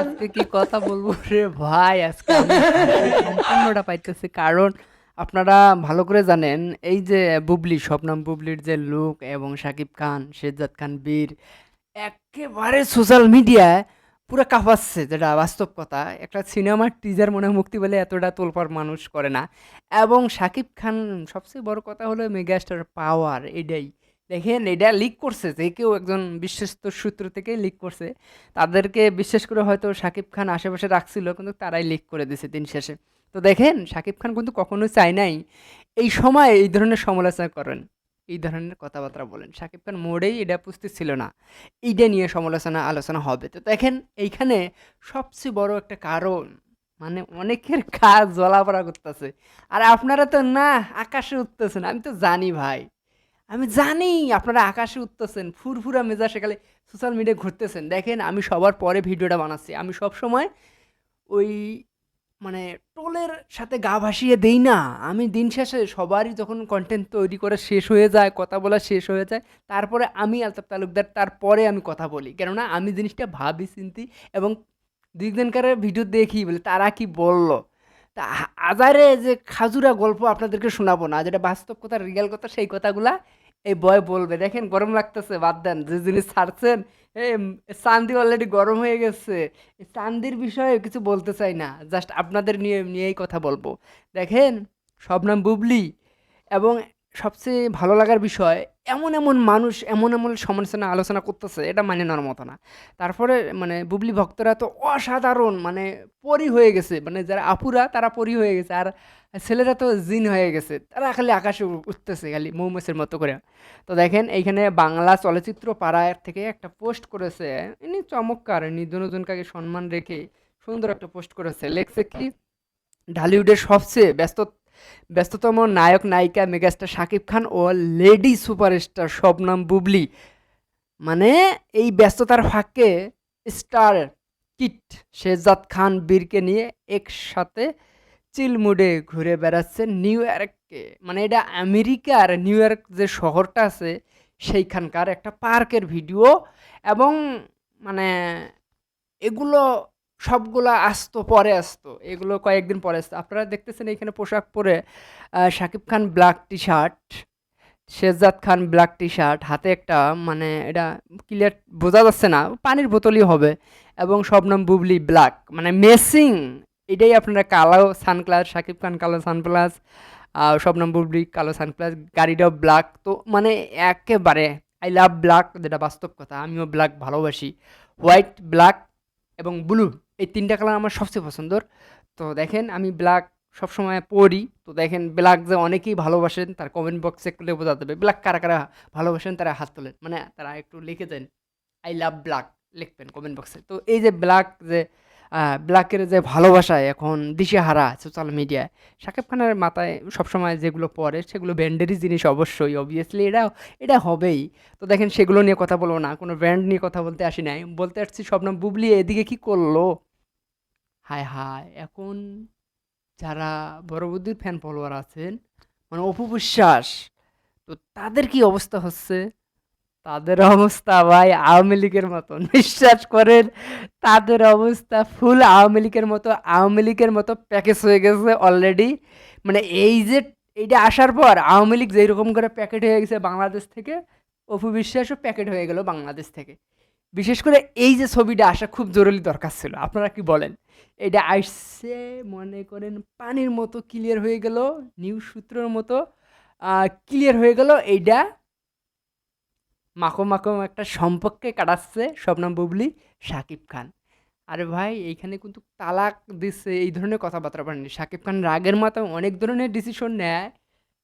আজকে কি কথা বলব রে ভাই? আজকে সম্পূর্ণটা পাইতেছি। কারণ আপনারা ভালো করে জানেন, এই যে বুবলি শবনম বুবলির যে লুক এবং শাকিব খান শেরজাদ খান, বীর, একেবারে সোশ্যাল মিডিয়ায় পুরো কাঁপাচ্ছে যেটা বাস্তব কথা। একটা সিনেমার টিজার মনে মুক্তি পেলে এতটা তোলপাড় মানুষ করে না। এবং শাকিব খান সবচেয়ে বড় কথা হলো মেগাস্টার পাওয়ার এটাই। দেখেন, এটা লিক করছে, যে কেউ একজন বিশ্বস্ত সূত্র থেকেই লিক করছে। তাদেরকে বিশ্বাস করে হয়তো শাকিব খান আশেপাশে রাখছিল, কিন্তু তারাই লিক করে দিয়েছে দিন শেষে। তো দেখেন শাকিব খান কিন্তু কখনো চায় নাই, এই সময় এই ধরনের সমালোচনা করেন। এই ধরনের কথাবার্তা বলেন। শাকিব খান মোড়েই এটা উপস্থিত ছিল না, এইটা নিয়ে সমালোচনা, আলোচনা হবে। তো দেখেন, এইখানে সবচেয়ে বড় একটা কারণ মানে অনেকের কাজ জ্বলাপড়া করতেছে। আর আপনারা তো, না, আকাশে উঠতেছেন আমি তো জানি ভাই। আমি জানি আপনারা আকাশে উঠতেছেন, ফুরফুরা মেজাজ সেকালে সোশ্যাল মিডিয়ায় ঘুরতেছেন। দেখেন, আমি সবার পরে ভিডিওটা বানাচ্ছি। আমি সব সময় ওই মানে টোলের সাথে গা ভাসিয়ে দেই না। আমি দিন শেষে সবারই যখন কন্টেন্ট তৈরি করে শেষ হয়ে যায়, কথা বলা শেষ হয়ে যায়, তারপরে আমি আলতাফ তালুকদার, তারপরে আমি কথা বলি। কেননা, আমি জিনিসটা ভাবি, চিন্তি এবং দুইদিনকার ভিডিও দেখি বলে তারা কি বলল? তা আজারে যে খাজুরা গল্প আপনাদেরকে শোনাবো না, যেটা বাস্তব কথা রিয়েল কথা, সেই কথাগুলা এই বয় বলবে, দেখেন, গরম লাগতেছে, বাদ দেন, যে জিনিস ছাড়ছেন এই চান্দি অলরেডি গরম হয়ে গেছে। চান্দির বিষয়ে কিছু বলতে চাই না জাস্ট আপনাদের নিয়ে, নিয়েই কথা বলব। দেখেন শবনম বুবলি। এবং সবচেয়ে ভালো লাগার বিষয়, এমন এমন মানুষ, এমন এমন সমালোচনা, আলোচনা করতেছে, এটা মানে নেওয়ার মতো না। তারপরে মানে বুবলি ভক্তরা তো অসাধারণ মানে পরি হয়ে গেছে মানে যারা আপুরা, তারা পরি হয়ে গেছে। আর ছেলেরা তো জিন হয়ে গেছে, তারা খালি আকাশে উঠতেছে খালি মৌমাছির মতো করে। তো দেখেন এইখানে বাংলা চলচ্চিত্র পাড়ার থেকে একটা পোস্ট করেছে, ইনি চমৎকার, ইনি দুজনকাকে সম্মান রেখে সুন্দর একটা পোস্ট করেছে। লেখছে কি, ঢালিউডের সবচেয়ে ব্যস্ত, ব্যস্ততম নায়ক, নায়িকা, মেগাস্টার শাকিব খান ও লেডি সুপারস্টার শবনম বুবলি। মানে এই ব্যস্ততার ফাঁকে স্টার কিট, শেহজাদ খান বীরকে নিয়ে একসাথে চিল মুডে ঘুরে বেড়াচ্ছে নিউ ইয়র্কে। মানে এটা আমেরিকার নিউ ইয়র্ক যে শহরটা আছে, সেইখানকার একটা পার্কের ভিডিও এবং মানে এগুলো সবগুলা আসতো পরে আসতো, এগুলো কয়েকদিন পরে আসতো। আপনারা দেখতেছেন এখানে পোশাক পরে Shakib Khan black T shirt Shehzad Khan black T shirt হাতে একটা মানে এটা ক্লিয়ার বোঝা যাচ্ছে না, পানির বোতলই হবে এবং শবনম বুবলি ব্ল্যাক। মানে মেসিং এটাই আপনারা কালো সানগ্লাস, শাকিব খান কালো সানগ্লাস শবনম বুবলি কালো সানগ্লাস, গাড়িটাও ব্ল্যাক তো মানে একেবারে আই লাভ ব্ল্যাক যেটা বাস্তব কথা, আমিও ব্ল্যাক ভালোবাসি। হোয়াইট ব্ল্যাক এবং ব্লু এই তিনটা কালার আমার সবচেয়ে পছন্দর। তো দেখেন, আমি ব্ল্যাক সবসময় পড়ি তো দেখেন ব্ল্যাক যে অনেকেই ভালোবাসেন, তার কমেন্ট বক্সে করলে বোঝা যাবে ব্ল্যাক কারা কারা ভালোবাসেন, তারা হাত তোলেন। মানে তারা একটু লিখে দেন আই লাভ ব্ল্যাক লিখবেন কমেন্ট বক্সে তো এই যে ব্ল্যাক যে ব্ল্যাকের যে ভালোবাসা এখন দিশেহারা সোশ্যাল মিডিয়ায় শাকিব খানের মাথায় সবসময় যেগুলো পড়ে সেগুলো ব্র্যান্ডেরই জিনিস অবশ্যই অবভিয়াসলি এটা এটা হবেই। তো দেখেন সেগুলো নিয়ে কথা বলব না, কোনো ব্র্যান্ড নিয়ে কথা বলতে আসি নাই। বলতে আসছি স্বপ্ন বুবলি, এদিকে কি করল? হায় হায়, এখন যারা বড় বুদ্ধির ফ্যান ফলোয়ার আছেন মানে অপু বিশ্বাস, তো তাদের কি অবস্থা হচ্ছে? তাদের অবস্থা ভাই আওয়ামী লীগের মতো। বিশ্বাস করেন, তাদের অবস্থা ফুল আওয়ামী লীগের মতো। আওয়ামী লীগের মতো প্যাকেজ হয়ে গেছে অলরেডি মানে এই যে, এইটা আসার পর আওয়ামী লীগ যেরকম করে প্যাকেট হয়ে গেছে বাংলাদেশ থেকে, অপু বিশ্বাসও প্যাকেট হয়ে গেল বাংলাদেশ থেকে। বিশেষ করে এই যে ছবিটা আসা খুব জরুরি দরকার ছিল, আপনারা কি বলেন? এটা আসছে, মনে করেন, পানির মতো ক্লিয়ার হয়ে গেল নিউজ সূত্রের মতো ক্লিয়ার হয়ে গেল, এইটা মাখো মাখো একটা সম্পর্কে কাটাচ্ছে শবনম বুবলি শাকিব খান। আরে ভাই, এইখানে কিন্তু তালাক দিচ্ছে, এই ধরনের কথাবার্তা বলেনি শাকিব খান রাগের মাথায় অনেক ধরনের ডিসিশন নেয়।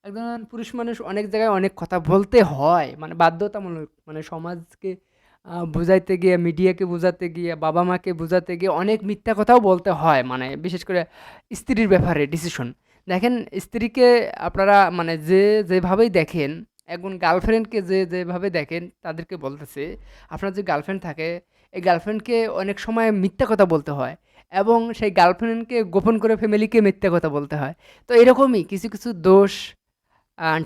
একজন পুরুষ মানুষ অনেক জায়গায় অনেক কথা বলতে হয় মানে বাধ্যতামূলক। মানে সমাজকে বোঝাইতে গিয়ে, মিডিয়াকে বোঝাতে গিয়ে, বাবা মাকে বোঝাতে গিয়ে অনেক মিথ্যা কথাও বলতে হয় মানে বিশেষ করে স্ত্রীর ব্যাপারে ডিসিশন দেখেন, স্ত্রীকে আপনারা মানে যে যেভাবেই দেখেন একজন গার্লফ্রেন্ডকে যে যেভাবে দেখেন, তাদেরকে বলতেছে, আপনার যে গার্লফ্রেন্ড থাকে, এই গার্লফ্রেন্ডকে অনেক সময় মিথ্যা কথা বলতে হয় এবং সেই গার্লফ্রেন্ডকে গোপন করে ফ্যামিলিকে মিথ্যা কথা বলতে হয়। তো এরকমই কিছু কিছু দোষ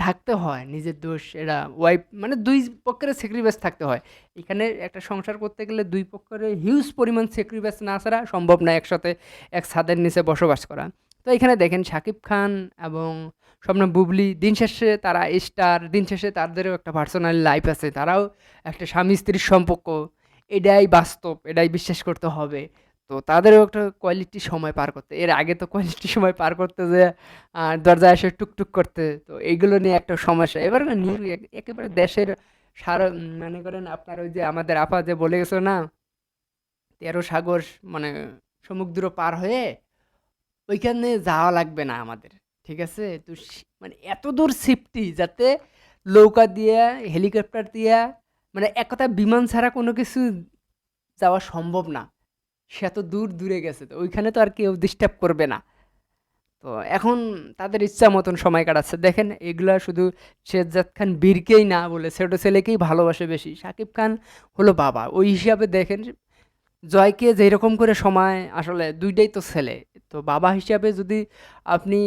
ঢাকতে হয়, নিজের দোষ, এরা ওয়াইফ মানে দুই পক্ষের স্যাক্রিফাইস থাকতে হয়। এখানে একটা সংসার করতে গেলে দুই পক্ষের হিউজ পরিমাণ স্যাক্রিফাইস না ছাড়া সম্ভব না একসাথে, এক ছাদের নিচে বসবাস করা। তো এখানে দেখেন শাকিব খান এবং স্বপ্ন বুবলি, দিন শেষে তারা স্টার দিন শেষে তাদেরও একটা পার্সোনাল লাইফ আছে। তারাও একটা স্বামী স্ত্রীর সম্পর্ক, এটাই বাস্তব, এটাই বিশ্বাস করতে হবে। তো তাদেরও একটা কোয়ালিটি সময় পার করতে, এর আগে তো কোয়ালিটি সময় পার করতে যে দরজায় এসে টুকটুক করতে, তো এইগুলো নিয়ে একটা সমস্যা। এবার নিউ একেবারে দেশের সারা মনে করেন আপনার ওই যে আমাদের আপা যে বলে গেছো না, তেরো সাগর মানে সমুদ্র পার হয়ে ওইখানে যাওয়া লাগবে না আমাদের, ঠিক আছে? তো মানে এত দূর সেফটি যাতে নৌকা দিয়া হেলিকপ্টার দিয়া মানে এক কথা বিমান ছাড়া কোনো কিছু যাওয়া সম্ভব না। সে এত দূর দূরে গেছে, তো ওইখানে তো আর কেউ ডিস্টার্ব করবে না। তো এখন তাদের ইচ্ছা মতন সময় কাটাচ্ছে। দেখেন, এগুলা শুধু শেরজাদ খান বীরকেই না বলে, ছোটো ছেলেকেই ভালোবাসে বেশি। শাকিব খান হলো বাবা। ওই হিসাবে দেখেন, জয়কে যেরকম করে সময়, আসলে দুইটাই তো ছেলে। তো বাবা হিসাবে যদি আপনি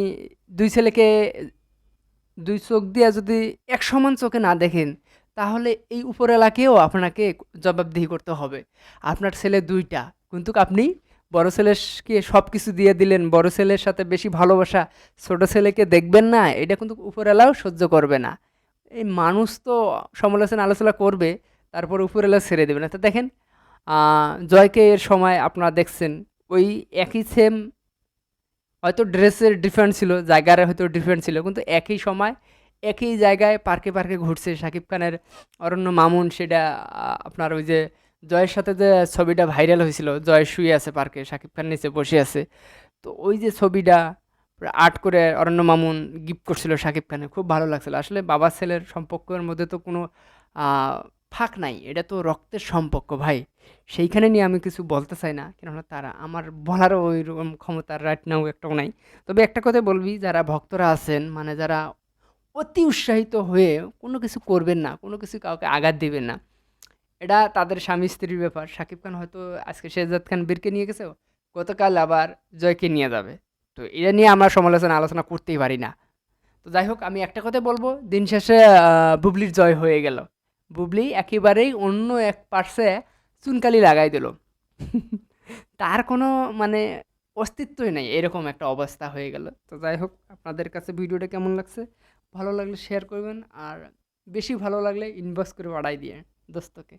দুই ছেলেকে দুই চোখ দিয়ে যদি এক সমান চোখে না দেখেন, তাহলে এই উপরওয়ালাকেও আপনাকে জবাবদিহি করতে হবে। আপনার ছেলে দুইটা, কিন্তু আপনি বড় ছেলেকে সব কিছু দিয়ে দিলেন, বড় ছেলের সাথে বেশি ভালোবাসা, ছোট ছেলেকে দেখবেন না, এটা কিন্তু উপরওয়ালাও সহ্য করবে না। এই মানুষ তো সমালোচনা আলোচনা করবে, তারপর উপরওয়ালা ছেড়ে দেবে না। তো দেখেন জয়কে এর সময় আপনারা দেখছেন, ওই একই সেম হয়তো ড্রেসের ডিফারেন্ট ছিল, জায়গার হয়তো ডিফারেন্ট ছিল, কিন্তু একই সময়, একই জায়গায় পার্কে পার্কে ঘুরছে শাকিব খানের অরণ্য মামুন, সেটা আপনার ওই যে জয়ের সাথে যে ছবিটা ভাইরাল হয়েছিল, জয় শুয়ে আছে পার্কে, শাকিব খান নিচে বসে আছে, তো ওই যে ছবিটা আর্ট করে অরণ্য মামুন গিফট করছিল শাকিব খানের, খুব ভালো লাগছিল। আসলে বাবা ছেলের সম্পর্কের মধ্যে তো কোনো ফাঁক নাই, এটা তো রক্তের সম্পর্ক ভাই। সেইখানে নিয়ে আমি কিছু বলতে চাই না, কেননা তারা আমার বলারও ওই রকম ক্ষমতা রাইট নাও একটাও নাই। তবে একটা কথা বলবি, যারা ভক্তরা আছেন মানে যারা অতি উৎসাহিত হয়ে কোনো কিছু করবেন না, কোনো কিছু কাউকে আঘাত দিবেন না, এটা তাদের স্বামী স্ত্রীর ব্যাপার। শাকিব খান হয়তো আজকে শেহজাদ খান বীরকে নিয়ে গেছে, গতকাল আবার জয়কে নিয়ে যাবে। তো এটা নিয়ে আমরা সমালোচনা, আলোচনা করতেই পারি না। তো যাই হোক, আমি একটা কথা বলব, দিন শেষে বুবলির জয় হয়ে গেল। বুবলি একেবারেই অন্য এক পার্শ্বে চুনকালি লাগাই দিল। তার কোনো মানে অস্তিত্বই নেই, এরকম একটা অবস্থা হয়ে গেল। তো যাই হোক, আপনাদের কাছে ভিডিওটা কেমন লাগছে? ভালো লাগলে শেয়ার করবেন, আর বেশি ভালো লাগলে ইনবক্স করে বাড়াই দিয়ে, দোস্তকে।